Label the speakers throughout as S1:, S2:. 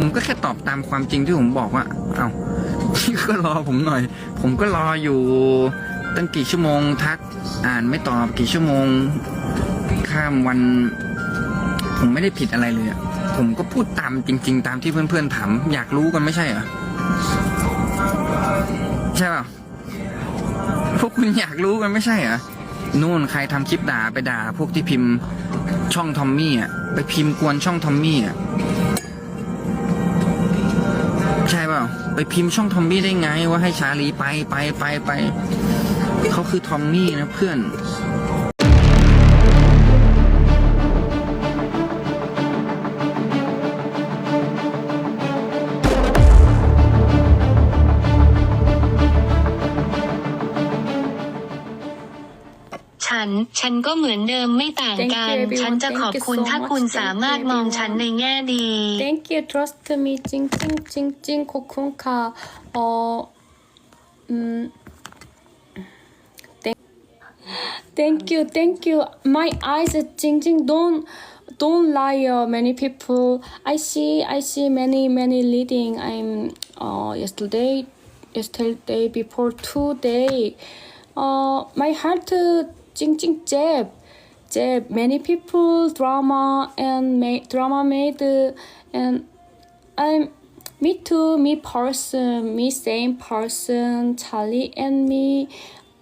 S1: ผมก็แค่ตอบตามความจริงที่ผมบอกว่า เอา้าพี่ก็รอผมหน่อย ผมก็รออยู่ ตั้งกี่ชั่วโมงทักอ่านไม่ตอบกี่ชั่วโมง ข้ามวัน ผมไม่ได้ผิดอะไรเลยอะผมก็พูดตามจริง ๆ ตามที่เพื่อนๆถามอยากรู้กันไม่ใช่เหรอใช่ป่ะพวกคุณอยากรู้กันไม่ใช่เหรอนู่นใครทำคลิปด่าไปด่า พวกที่พิมพ์ช่องทอมมี่อ่ะไปพิมพ์กวนช่องทอมมี่อ่ะไปพิมพ์ช่องทอมมี่ได้ไง ว่าให้ชาลีไปไปไปไปเขาคือทอมมี่นะเพื่อน
S2: ฉันฉันก็เหมือนเดิมไม่ต่างกัน ฉันจะขอบคุณถ้าคุณสามารถมองฉันในแง่ดี
S3: thank you trust me จริงจริงจริงจริงขอบคุณค่ะอ๋ออืม thank you thank you my eyes จริงจริง don't don't lie uh, many people i see i see many many leading i'm uh, yesterday yesterday before today uh, my heart uh, Ching Ching Jeb. Jeb, many people drama and ma- drama made and I'm me too, me person, me same person, Charlie and me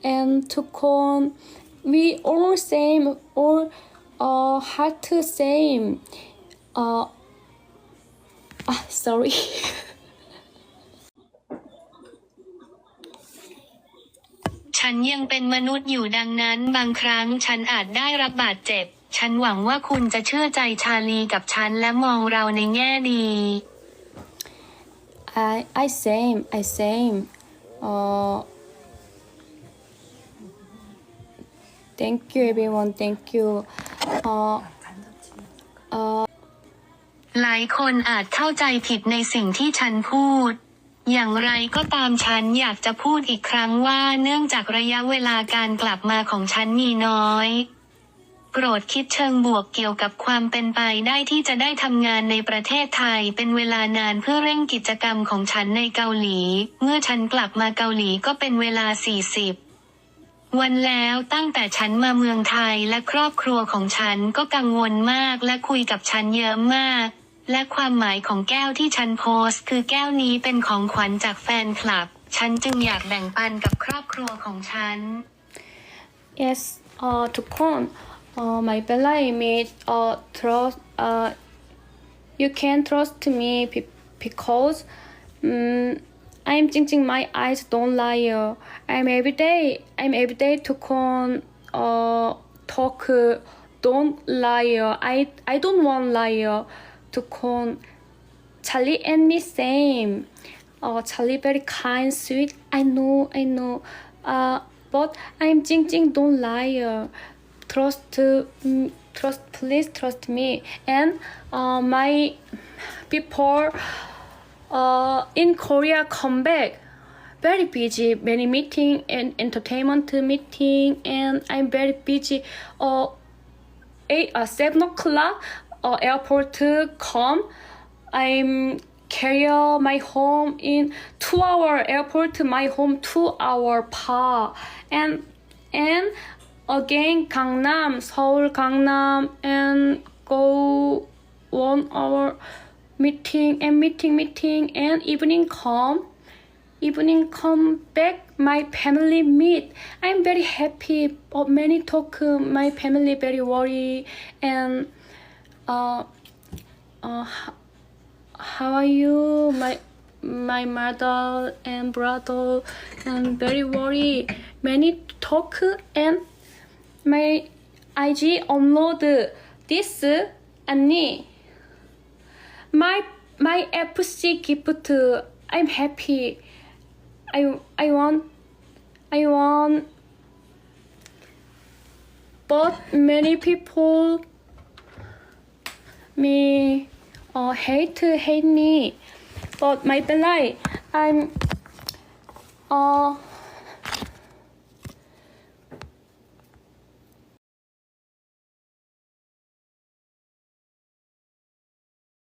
S3: and Tukon. We all same, all uh, heart same. Uh, ah, sorry.
S2: ฉันยังเป็นมนุษย์อยู่ดังนั้นบางครั้งฉันอาจได้รับบาดเจ็บ ฉันหวังว่าคุณจะเชื่อใจชาลีกับฉันและมองเราในแง่ดี
S3: I I same I same uh, thank you everyone thank you uh,
S2: uh, หลายคนอาจเข้าใจผิดในสิ่งที่ฉันพูดอย่างไรก็ตามฉันอยากจะพูดอีกครั้งว่า เนื่องจากระยะเวลาการกลับมาของฉันมีน้อย โปรดคิดเชิงบวกเกี่ยวกับความเป็นไปได้ที่จะได้ทำงานในประเทศไทย เป็นเวลานานเพื่อเร่งกิจกรรมของฉันในเกาหลี เมื่อฉันกลับมาเกาหลีก็เป็นเวลา 40 วันแล้วตั้งแต่ฉันมาเมืองไทยและครอบครัวของฉันก็กังวลมากและคุยกับฉันเยอะมากและความหมายของแก้วที่ฉันโพสคือแก้วนี้เป็นของขวัญจากแฟนคลับ ฉันจึงอยากแบ่งปันกับครอบครัวของฉัน
S3: yes uh ทุกคน uh my b e l i ป็นไร trust uh you can trust me because um, I'm จริงๆ my eyes don't lie I'm every day I'm every day ทุกคน uh talk don't lie I I don't want lie To con Charlie and me same. Oh, Charlie very kind, sweet. I know, I know. Uh, but I'm Jing Jing, don't lie. Uh, trust, uh, mm, trust, please trust me. And uh, my people uh, in Korea come back very busy, many meeting and entertainment meeting, and I'm very busy. Uh, eight or uh, seven o'clock uh, airport to come. I'm carry my home in two hour airport to my home two hour pa and and again Gangnam, Seoul, Gangnam and go one hour meeting and meeting meeting and evening come evening come back my family meet i'm very happy many talk my family very worry and uh, uh, how are you? My my mother and brother and very worried. Many talk and my IG upload this Annie. My my FC gift. I'm happy. I I want I want. But many people มีอ๋อ hate hate me but ไม่เป็นไร I'm อ๋อ